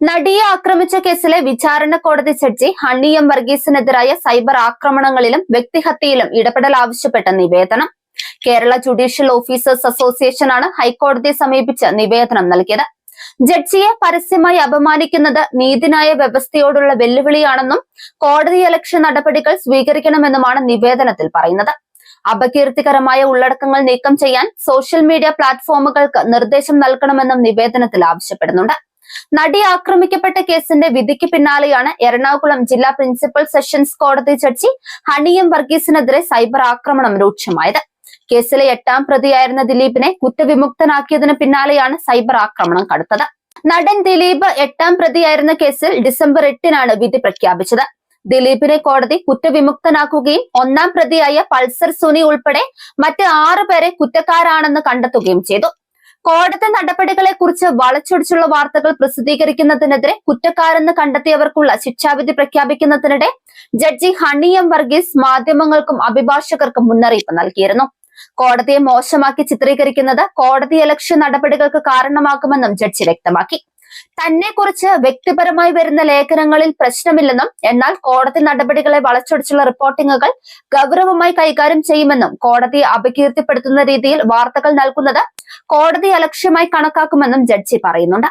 നടിയെ ആക്രമിച്ച കേസിലെ വിചാരണ കോടതി ജഡ്ജി ഹണി എം വർഗീസിനെതിരായ സൈബർ ആക്രമണങ്ങളിലും വ്യക്തിഹത്യയിലും ഇടപെടൽ ആവശ്യപ്പെട്ട നിവേദനം. കേരള ജുഡീഷ്യൽ ഓഫീസേഴ്സ് അസോസിയേഷൻ ആണ് ഹൈക്കോടതിയെ സമീപിച്ച് നിവേദനം നൽകിയത്. ജഡ്ജിയെ പരസ്യമായി അപമാനിക്കുന്നത് നീതിന്യായ വ്യവസ്ഥയോടുള്ള വെല്ലുവിളിയാണെന്നും കോടതി ഇലക്ഷൻ നടപടികൾ സ്വീകരിക്കണമെന്നുമാണ് നിവേദനത്തിൽ പറയുന്നത്. അപകീർത്തികരമായ ഉള്ളടക്കങ്ങൾ നീക്കം ചെയ്യാൻ സോഷ്യൽ മീഡിയ പ്ലാറ്റ്ഫോമുകൾക്ക് നിർദ്ദേശം നൽകണമെന്നും നിവേദനത്തിൽ ആവശ്യപ്പെടുന്നുണ്ട്. നടി ആക്രമിക്കപ്പെട്ട കേസിന്റെ വിധിക്ക് പിന്നാലെയാണ് എറണാകുളം ജില്ലാ പ്രിൻസിപ്പൽ സെഷൻസ് കോടതി ജഡ്ജി ഹണിയം വർഗീസിനെതിരെ സൈബർ ആക്രമണം രൂക്ഷമായത്. കേസിലെ എട്ടാം പ്രതിയായിരുന്ന ദിലീപിനെ കുറ്റവിമുക്തനാക്കിയതിന് പിന്നാലെയാണ് സൈബർ ആക്രമണം കടുത്തത്. നടൻ ദിലീപ് എട്ടാം പ്രതിയായിരുന്ന കേസിൽ ഡിസംബർ എട്ടിനാണ് വിധി പ്രഖ്യാപിച്ചത്. ദിലീപിനെ കോടതി കുറ്റവിമുക്തനാക്കുകയും ഒന്നാം പ്രതിയായ പൾസർ സുനി ഉൾപ്പെടെ മറ്റ് ആറു പേരെ കുറ്റക്കാരാണെന്ന് കണ്ടെത്തുകയും ചെയ്തു. കോടതി നടപടികളെ കുറിച്ച് വളച്ചൊടിച്ചുള്ള വാർത്തകൾ പ്രസിദ്ധീകരിക്കുന്നതിനെതിരെ കുറ്റക്കാരെന്ന് കണ്ടെത്തിയവർക്കുള്ള ശിക്ഷാവിധി പ്രഖ്യാപിക്കുന്നതിനിടെ ജഡ്ജി ഹണി എം വർഗീസ് മാധ്യമങ്ങൾക്കും അഭിഭാഷകർക്കും മുന്നറിയിപ്പ് നൽകിയിരുന്നു. കോടതിയെ മോശമാക്കി ചിത്രീകരിക്കുന്നത് കോടതി ഇലക്ഷൻ നടപടികൾക്ക് കാരണമാകുമെന്നും ജഡ്ജി വ്യക്തമാക്കി. തന്നെ കുറിച്ച് വ്യക്തിപരമായി വരുന്ന ലേഖനങ്ങളിൽ പ്രശ്നമില്ലെന്നും എന്നാൽ കോടതി നടപടികളെ വളച്ചൊടിച്ചുള്ള റിപ്പോർട്ടിങ്ങുകൾ ഗൗരവമായി കൈകാര്യം ചെയ്യുമെന്നും കോടതിയെ അപകീർത്തിപ്പെടുത്തുന്ന രീതിയിൽ വാർത്തകൾ നൽകുന്നത് കോടതി അലക്ഷ്യമായി കണക്കാക്കുമെന്നും ജഡ്ജി പറയുന്നുണ്ട്.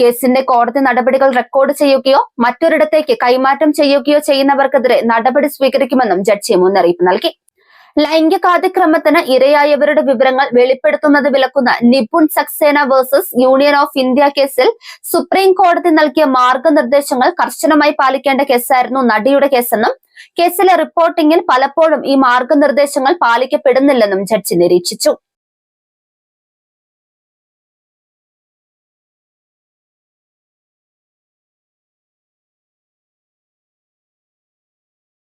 കേസിന്റെ കോടതി നടപടികൾ റെക്കോർഡ് ചെയ്യുകയോ മറ്റൊരിടത്തേക്ക് കൈമാറ്റം ചെയ്യുകയോ ചെയ്യുന്നവർക്കെതിരെ നടപടി സ്വീകരിക്കുമെന്നും ജഡ്ജി മുന്നറിയിപ്പ് നൽകി. ലൈംഗികാതിക്രമത്തിന് ഇരയായവരുടെ വിവരങ്ങൾ വെളിപ്പെടുത്തുന്നത് വിലക്കുന്ന Nipun Saxena versus union of India കേസിൽ സുപ്രീം കോടതി നൽകിയ മാർഗനിർദ്ദേശങ്ങൾ കർശനമായി പാലിക്കേണ്ട കേസായിരുന്നു നടിയുടെ കേസെന്നും കേസിലെ റിപ്പോർട്ടിംഗിൽ പലപ്പോഴും ഈ മാർഗനിർദ്ദേശങ്ങൾ പാലിക്കപ്പെടുന്നില്ലെന്നും ജഡ്ജി നിരീക്ഷിച്ചു.